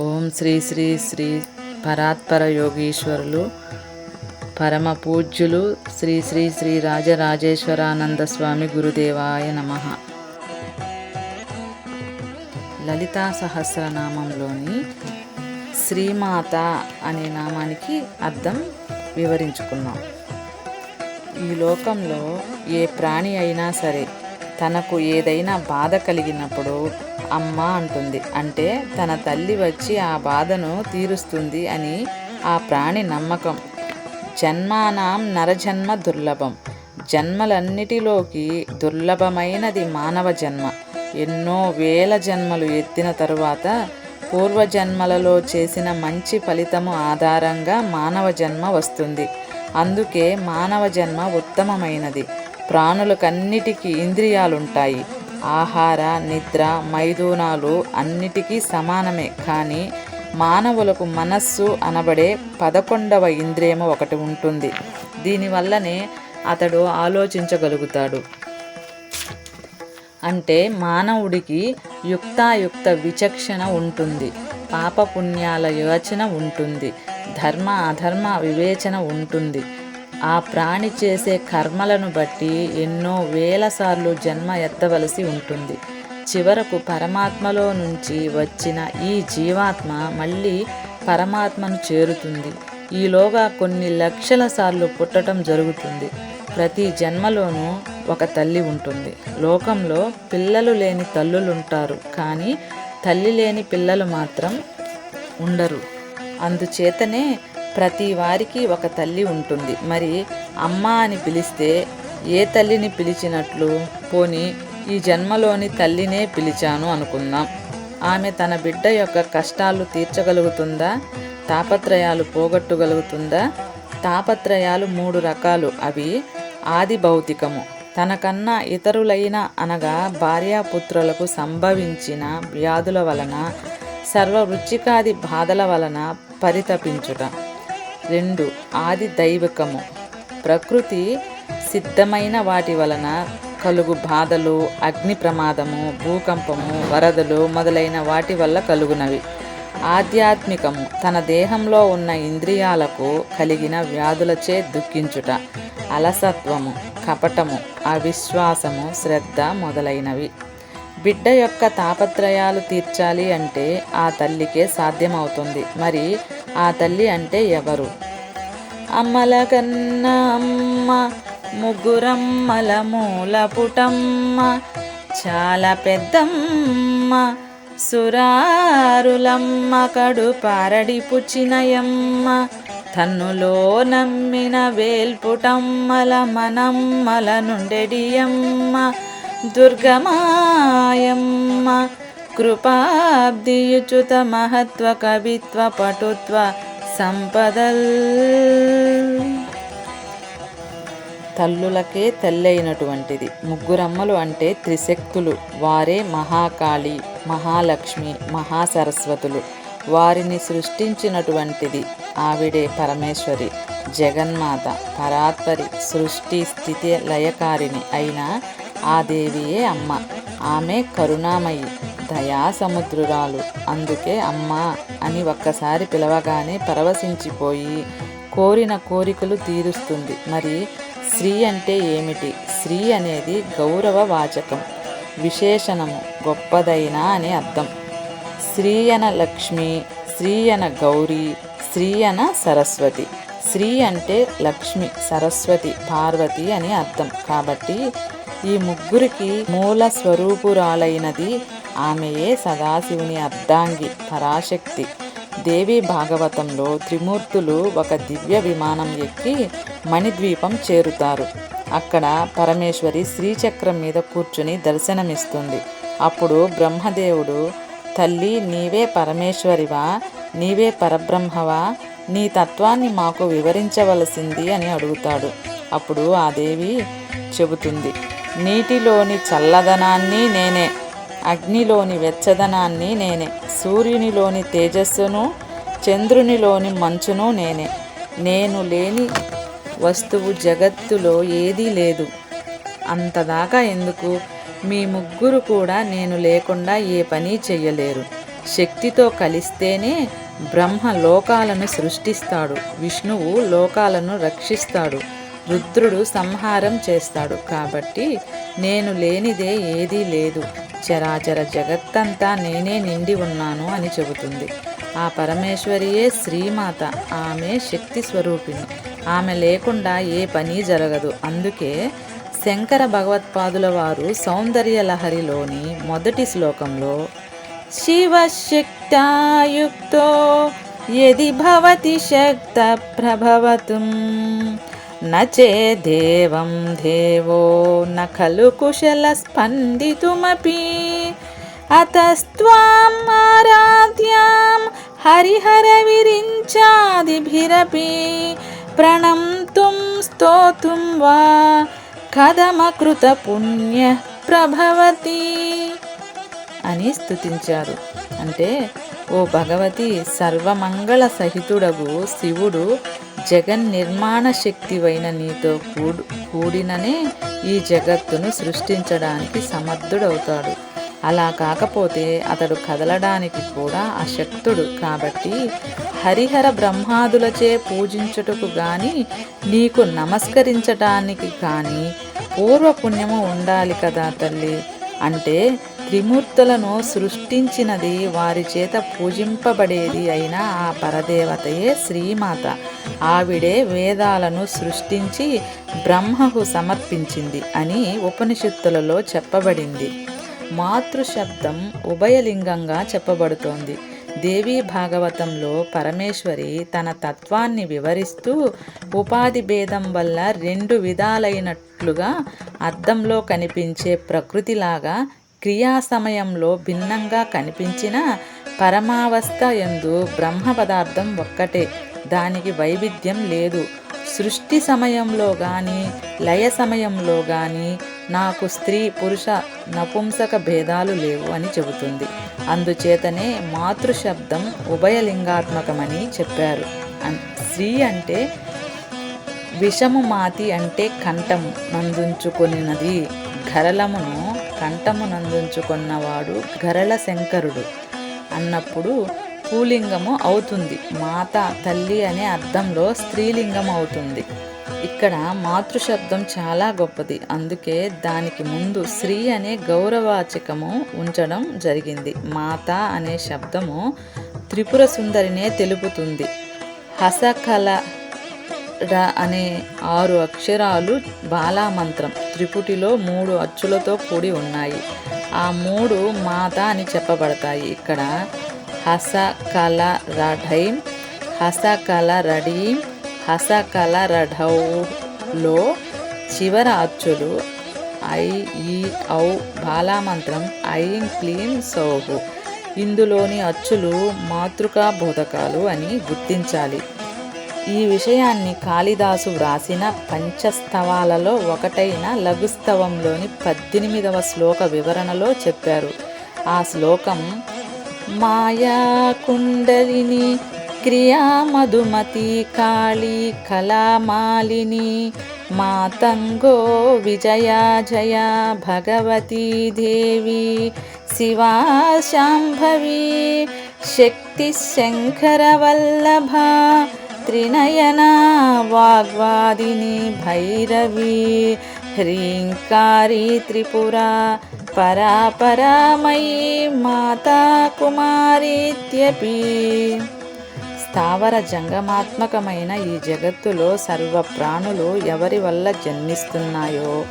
ఓం శ్రీ శ్రీ శ్రీ పరాత్పర యోగీశ్వరులు పరమ పూజ్యులు శ్రీ శ్రీ శ్రీ రాజరాజేశ్వరానంద స్వామి గురుదేవాయ నమ. లలితా సహస్రనామంలోని శ్రీమాత అనే నామానికి అర్థం వివరించుకున్నాం. ఈ లోకంలో ఏ ప్రాణి అయినా సరే తనకు ఏదైనా బాధ కలిగినప్పుడు అమ్మ అంటుంది. అంటే తన తల్లి వచ్చి ఆ బాధను తీరుస్తుంది అని ఆ ప్రాణి నమ్మకం. జన్మానాం నరజన్మ దుర్లభం. జన్మలన్నిటిలోకి దుర్లభమైనది మానవ జన్మ. ఎన్నో వేల జన్మలు ఎత్తిన తరువాత పూర్వజన్మలలో చేసిన మంచి ఫలితము ఆధారంగా మానవ జన్మ వస్తుంది. అందుకే మానవ జన్మ ఉత్తమమైనది. ప్రాణులకన్నిటికీ ఇంద్రియాలుంటాయి. ఆహార నిద్ర మైదూనాలు అన్నిటికీ సమానమే. కానీ మానవులకు మనస్సు అనబడే పదకొండవ ఇంద్రియము ఒకటి ఉంటుంది. దీనివల్లనే అతడు ఆలోచించగలుగుతాడు. అంటే మానవుడికి యుక్తాయుక్త విచక్షణ ఉంటుంది. పాపపుణ్యాల యోచన ఉంటుంది. ధర్మ అధర్మ వివేచన ఉంటుంది. ఆ ప్రాణి చేసే కర్మలను బట్టి ఎన్నో వేల సార్లు జన్మ ఎత్తవలసి ఉంటుంది. చివరకు పరమాత్మలో నుంచి వచ్చిన ఈ జీవాత్మ మళ్ళీ పరమాత్మను చేరుతుంది. ఈలోగా కొన్ని లక్షల సార్లు పుట్టడం జరుగుతుంది. ప్రతి జన్మలోనూ ఒక తల్లి ఉంటుంది. లోకంలో పిల్లలు లేని తల్లులుంటారు. కానీ తల్లి లేని పిల్లలు మాత్రం ఉండరు. అందుచేతనే ప్రతి వారికి ఒక తల్లి ఉంటుంది. మరి అమ్మ అని పిలిస్తే ఏ తల్లిని పిలిచినట్లు? పోని ఈ జన్మలోని తల్లినే పిలిచాను అనుకుందాం. ఆమె తన బిడ్డ యొక్క కష్టాలు తీర్చగలుగుతుందా? తాపత్రయాలు పోగొట్టగలుగుతుందా? తాపత్రయాలు మూడు రకాలు. అవి ఆది భౌతికము. తనకన్నా ఇతరులైన అనగా భార్యాపుత్రులకు సంభవించిన వ్యాధుల వలన సర్వ వృచ్చికాది బాధల వలన పరితపించుట. రెండు ఆది దైవికము. ప్రకృతి సిద్ధమైన వాటి వలన కలుగు బాధలు అగ్ని ప్రమాదము భూకంపము వరదలు మొదలైన వాటి వల్ల కలుగునవి. ఆధ్యాత్మికము తన దేహంలో ఉన్న ఇంద్రియాలకు కలిగిన వ్యాధులచే దుఃఖించుట అలసత్వము కపటము అవిశ్వాసము శ్రద్ధ మొదలైనవి. బిడ్డ యొక్క తాపత్రయాలు తీర్చాలి అంటే ఆ తల్లికే సాధ్యమవుతుంది. మరి ఆ తల్లి అంటే ఎవరు? అమ్మల కన్నా అమ్మ ముగ్గురమ్మల మూల పుటమ్మ చాలా పెద్దమ్మ సురారులమ్మ కడు పారడి పుచ్చినయమ్మ తన్నులో నమ్మిన వేల్పుటమ్మల మనమ్మల నుండెడియమ్మ దుర్గమాయమ్మ కృపాబ్దియుచుత మహత్వ కవిత్వ పటుత్వ సంపదల్. తల్లులకే తల్లైనటువంటిది. ముగ్గురమ్మలు అంటే త్రిశక్తులు. వారే మహాకాళి మహాలక్ష్మి మహాసరస్వతులు. వారిని సృష్టించినటువంటిది ఆవిడే పరమేశ్వరి జగన్మాత పరాత్పరి సృష్టి స్థితి లయకారిణి అయిన ఆ దేవియే అమ్మ. ఆమె కరుణామయి దయా సముద్రురాలు అందుకే అమ్మ అని ఒక్కసారి పిలవగానే పరవశించిపోయి కోరిన కోరికలు తీరుస్తుంది. మరి స్త్రీ అంటే ఏమిటి? స్త్రీ అనేది గౌరవ వాచకం విశేషణము గొప్పదైన అని అర్థం. స్త్రీ అన లక్ష్మి స్త్రీ అన గౌరీ స్త్రీ అన సరస్వతి. స్త్రీ అంటే లక్ష్మి సరస్వతి పార్వతి అని అర్థం. కాబట్టి ఈ ముగ్గురికి మూల స్వరూపురాలైనది ఆమెయే సదాశివుని అర్ధాంగి పరాశక్తి. దేవి భాగవతంలో త్రిమూర్తులు ఒక దివ్య విమానం ఎక్కి మణిద్వీపం చేరుతారు. అక్కడ పరమేశ్వరి శ్రీచక్రం మీద కూర్చుని దర్శనమిస్తుంది. అప్పుడు బ్రహ్మదేవుడు తల్లి నీవే పరమేశ్వరివా? నీవే పరబ్రహ్మవా? నీ తత్వాన్ని మాకు వివరించవలసింది అని అడుగుతాడు. అప్పుడు ఆ దేవి చెబుతుంది నీటిలోని చల్లదనాన్ని నేనే అగ్నిలోని వెచ్చదనాన్ని నేనే సూర్యునిలోని తేజస్సును చంద్రునిలోని మంచును నేనే. నేను లేని వస్తువు జగత్తులో ఏదీ లేదు. అంతదాకా ఎందుకు? మీ ముగ్గురు కూడా నేను లేకుండా ఏ పని చెయ్యలేరు. శక్తితో కలిస్తేనే బ్రహ్మ లోకాలను సృష్టిస్తాడు. విష్ణువు లోకాలను రక్షిస్తాడు. రుద్రుడు సంహారం చేస్తాడు కాబట్టి నేను లేనిదే ఏదీ లేదు. చరాచర జగత్తంతా నేనే నిండి ఉన్నాను అని చెబుతుంది. ఆ పరమేశ్వరియే శ్రీమాత. ఆమె శక్తి స్వరూపిణి. ఆమె లేకుండా ఏ పని జరగదు. అందుకే శంకర భగవత్పాదుల వారు సౌందర్య లహరిలోని మొదటి శ్లోకంలో శివశక్తాయుక్తో యది భవతి శక్త ప్రభవతుం నేదేవం దేవో న కుశల స్పందితుమపి. అతస్వాం ఆరాధ్యాం హరిహర విరించాదిభిరపి. ప్రణంతుం స్తోతుం వా కథమకృత పుణ్య ప్రభవతి. అని స్తుతించారు. అంటే ఓ భగవతి సర్వమంగళ సహితుడగు శివుడు జగన్ నిర్మాణ శక్తివైన నీతో కూడు కూడిననే ఈ జగత్తును సృష్టించడానికి సమర్థుడవుతాడు. అలా కాకపోతే అతడు కదలడానికి కూడా అశక్తుడు కాబట్టి హరిహర బ్రహ్మాదులచే పూజించుటకు గాని నీకు నమస్కరించటానికి కానీ పూర్వపుణ్యము ఉండాలి కదా తల్లి. అంటే త్రిమూర్తులను సృష్టించినది వారి చేత పూజింపబడేది అయిన ఆ పరదేవతయే శ్రీమాత. ఆవిడే వేదాలను సృష్టించి బ్రహ్మకు సమర్పించింది అని ఉపనిషత్తులలో చెప్పబడింది. మాతృశబ్దం ఉభయలింగంగా చెప్పబడుతోంది. దేవీ భాగవతంలో పరమేశ్వరి తన తత్వాన్ని వివరిస్తూ ఉపాధి భేదం వల్ల రెండు విధాలైనట్లుగా అద్దంలో కనిపించే ప్రకృతిలాగా క్రియా సమయంలో భిన్నంగా కనిపించిన పరమావస్థ ఎందు బ్రహ్మ పదార్థం ఒక్కటే. దానికి వైవిధ్యం లేదు. సృష్టి సమయంలో కానీ లయ సమయంలో కానీ నాకు స్త్రీ పురుష నపుంసక భేదాలు లేవు అని చెబుతుంది. అందుచేతనే మాతృశబ్దం ఉభయలింగాత్మకమని చెప్పారు. స్త్రీ అంటే విషము మాతి అంటే కంఠము నందుంచుకొనినది. గరళమును కంఠము నందుంచుకున్నవాడు గరళ శంకరుడు. అన్నప్పుడు పూలింగము అవుతుంది. మాత తల్లి అనే అర్థంలో స్త్రీలింగం అవుతుంది ఇక్కడ మాతృశబ్దం చాలా గొప్పది. అందుకే దానికి ముందు స్త్రీ అనే గౌరవాచకము ఉంచడం జరిగింది. మాత అనే శబ్దము త్రిపుర సుందరినే తెలుపుతుంది. హసకల ర అనే ఆరు అక్షరాలు బాలామంత్రం త్రిపుటిలో మూడు అచ్చులతో కూడి ఉన్నాయి. ఆ మూడు మాత అని చెప్పబడతాయి. ఇక్కడ హస కల రఢైం హస కల రడీం హసకల రఢౌలో చివర అచ్చులు ఐ ఈ ఔ బాలామంత్రం ఐం క్లీం సౌహు. ఇందులోని అచ్చులు మాతృకా బోధకాలు అని గుర్తించాలి. ఈ విషయాన్ని కాళిదాసు వ్రాసిన పంచస్తవాలలో ఒకటైన లఘుస్తవంలోని పద్దెనిమిదవ శ్లోక వివరణలో చెప్పారు. ఆ శ్లోకం మాయా కుండలిని క్రియా మధుమతి కాళీ కళామాలిని మాతంగో విజయా జయ భగవతీ దేవి శివా శాంభవి శక్తి శంకరవల్లభ త్రినయన వాగ్వాదిని భైరవి హ్రీంకారి త్రిపురా పరాపరామయీ మాతా కుమారీత్యపి. స్థావర జంగమాత్మకమైన ఈ జగత్తులో సర్వ ప్రాణులు ఎవరి వల్ల జన్మిస్తున్నాయో?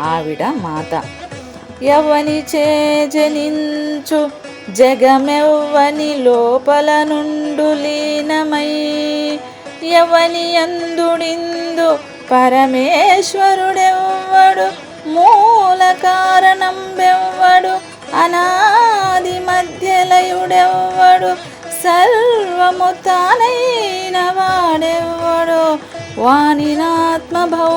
ఆవిడ మాత. ఎవని చే జనించు? జగమెవ్వని లోపల నుండు లీనమై? ఎవని అందుడిందు? పరమేశ్వరుడెవ్వడు? మూల కారణం బెవ్వడు అనాది మధ్యలయుడెవ్వడు? సర్వము తానైన వాడెవ్వడు వాణినాత్మభౌ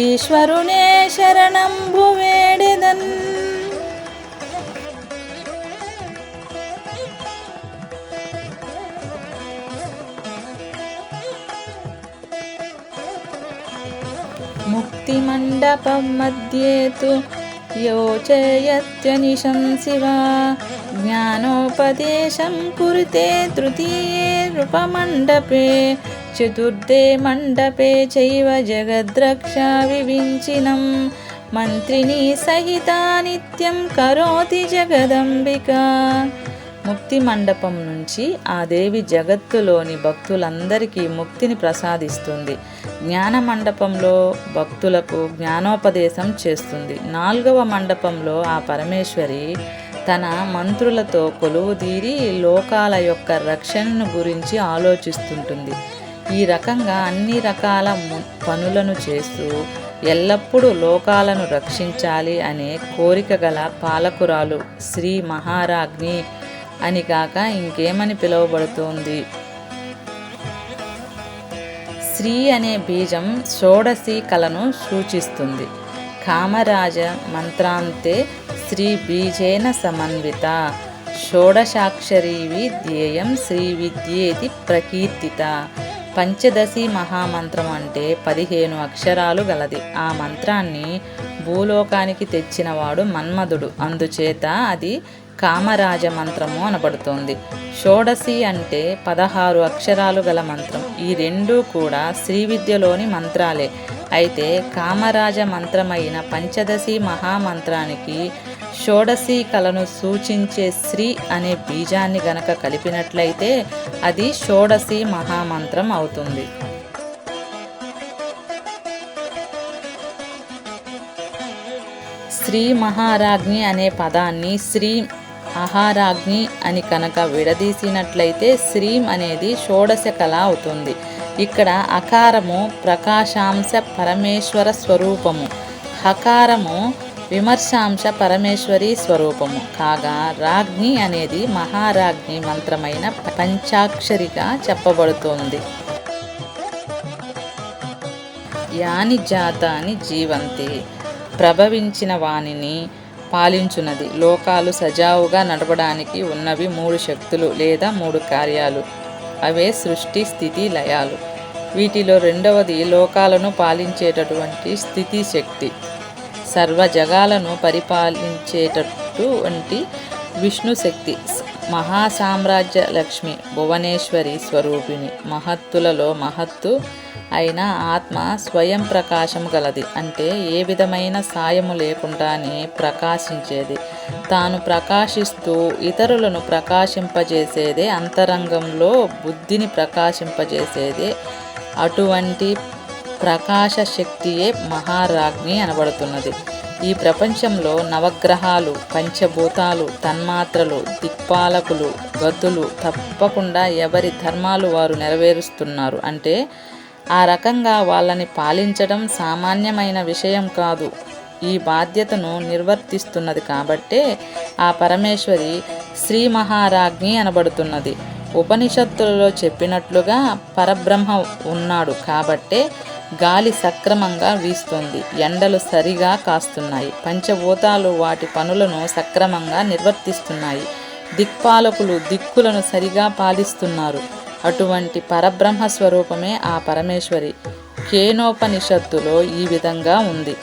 ఈశ్వరునే శరణంభు వేడెదన్ मुक्तिमण्डपं मध्ये तु योजयत्यनिशं शिवा జ్ఞానోపదేశం కురితే తృతీయే నృపమండపే చతుర్థే మండపే చైవ జగద్రక్షా వివించినం. మంత్రిని సహిత నిత్యం కరోతి జగదంబిక. ముక్తి మండపం నుంచి ఆ దేవి జగత్తులోని భక్తులందరికీ ముక్తిని ప్రసాదిస్తుంది. జ్ఞాన మండపంలో భక్తులకు జ్ఞానోపదేశం చేస్తుంది. నాలుగవ మండపంలో ఆ పరమేశ్వరి తన మంత్రులతో కొలువుదీరి లోకాల యొక్క రక్షణను గురించి ఆలోచిస్తుంటుంది. ఈ రకంగా అన్ని రకాల పనులను చేస్తూ ఎల్లప్పుడూ లోకాలను రక్షించాలి అనే కోరిక గల పాలకురాలు శ్రీ మహారాజ్ని అని కాక ఇంకేమని పిలువబడుతోంది? శ్రీ అనే బీజం షోడశి కళను సూచిస్తుంది. కామరాజ మంత్రాంతే శ్రీ బీజేన సమన్విత. షోడశాక్షరీ ధ్యేయం శ్రీ విద్యేతి ప్రకీర్తిత. పంచదశి మహామంత్రం అంటే పదిహేను అక్షరాలు గలది. ఆ మంత్రాన్ని భూలోకానికి తెచ్చినవాడు మన్మధుడు. అందుచేత అది కామరాజ మంత్రము అనబడుతోంది. షోడశి అంటే పదహారు అక్షరాలు గల మంత్రం. ఈ రెండూ కూడా శ్రీ విద్యలోని మంత్రాలే. అయితే కామరాజ మంత్రమైన పంచదశి మహామంత్రానికి షోడశి కళను సూచించే శ్రీ అనే బీజాన్ని గనక కలిపినట్లయితే అది షోడశి మహామంత్రం అవుతుంది. శ్రీ మహారాజ్ఞి అనే పదాన్ని శ్రీ అహారాజ్ఞి అని కనుక విడదీసినట్లయితే శ్రీం అనేది షోడశ కళ అవుతుంది. ఇక్కడ అకారము ప్రకాశాంశ పరమేశ్వర స్వరూపము. హకారము విమర్శాంశ పరమేశ్వరి స్వరూపము. కాగా రాజ్ఞి అనేది మహారాజ్ఞి మంత్రమైన పంచాక్షరిగా చెప్పబడుతోంది. యాని జాతాని జీవంతి ప్రభవించిన వానిని పాలించున్నది లోకాలు సజావుగా నడపడానికి ఉన్నవి మూడు శక్తులు లేదా మూడు కార్యాలు. అవే సృష్టి స్థితి లయాలు. వీటిలో రెండవది లోకాలను పాలించేటటువంటి స్థితి శక్తి. సర్వ జగాలను పరిపాలించేటటువంటి వంటి విష్ణుశక్తి మహాసామ్రాజ్య లక్ష్మి భువనేశ్వరి స్వరూపిణి. మహత్తులలో మహత్తు అయిన ఆత్మ స్వయం ప్రకాశం గలది. అంటే ఏ విధమైన సాయము లేకుండానే ప్రకాశించేది. తాను ప్రకాశిస్తూ ఇతరులను ప్రకాశింపజేసేదే అంతరంగంలో బుద్ధిని ప్రకాశింపజేసేదే. అటువంటి ప్రకాశ శక్తియే మహారాజ్ఞి అనబడుతున్నది. ఈ ప్రపంచంలో నవగ్రహాలు పంచభూతాలు తన్మాత్రలు దిక్పాలకులు గతులు తప్పకుండా ఎవరి ధర్మాలు వారు నెరవేరుస్తున్నారు అంటే ఆ రకంగా వాళ్ళని పాలించడం సామాన్యమైన విషయం కాదు. ఈ బాధ్యతను నిర్వర్తిస్తున్నది కాబట్టే ఆ పరమేశ్వరి శ్రీ మహారాజ్ఞి అనబడుతున్నది. ఉపనిషత్తులలో చెప్పినట్లుగా పరబ్రహ్మ ఉన్నాడు కాబట్టే గాలి సక్రమంగా వీస్తుంది. ఎండలు సరిగా కాస్తున్నాయి. పంచభూతాలు వాటి పనులను సక్రమంగా నిర్వర్తిస్తున్నాయి. దిక్పాలకులు దిక్కులను సరిగా పాలిస్తున్నారు. అటువంటి పరబ్రహ్మ స్వరూపమే ఆ పరమేశ్వరి. కేనోపనిషత్తులో ఈ విధంగా ఉంది.